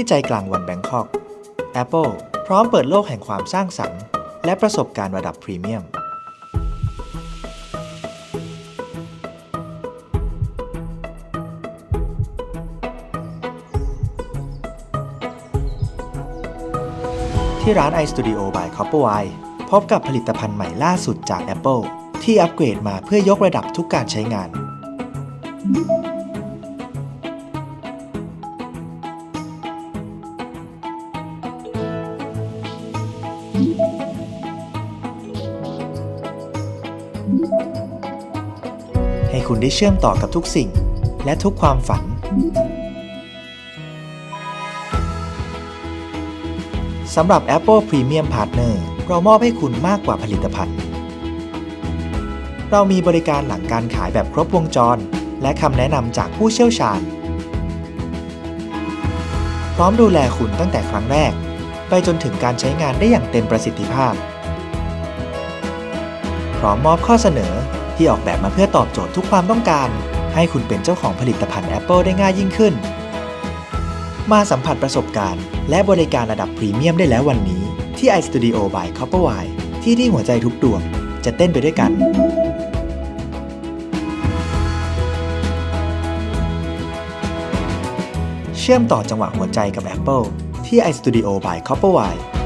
ที่ใจกลางวันแบงคอก Apple พร้อมเปิดโลกแห่งความสร้างสรรค์ และประสบการณ์ระดับพรีเมียม ที่ร้าน iStudio by Copper w i พบกับผลิตภัณฑ์ใหม่ล่าสุดจาก Apple ที่อัปเกรดมาเพื่อยกระดับทุกการใช้งาน ให้คุณได้เชื่อมต่อกับทุกสิ่งและทุกความฝัน สำหรับ Apple Premium Partner เรามอบให้คุณมากกว่าผลิตภัณฑ์ เรามีบริการหลังการขายแบบครบวงจร และคำแนะนำจากผู้เชี่ยวชาญ พร้อมดูแลคุณตั้งแต่ครั้งแรก ไปจนถึงการใช้งานได้อย่างเต็มประสิทธิภาพ พร้อมมอบข้อเสนอที่ออกแบบมาเพื่อตอบโจทย์ทุกความต้องการ ให้คุณเป็นเจ้าของผลิตภัณฑ์ Apple ได้ง่ายยิ่งขึ้น มาสัมผัสประสบการณ์ และบริการระดับพรีเมียมได้แล้ววันนี้ ที่ iStudio by Copperwire ที่ที่หัวใจทุกดวงจะเต้นไปด้วยกันเชื่อมต่อจังหวะหัวใจกับ Apple ที่ iStudio by Copperwire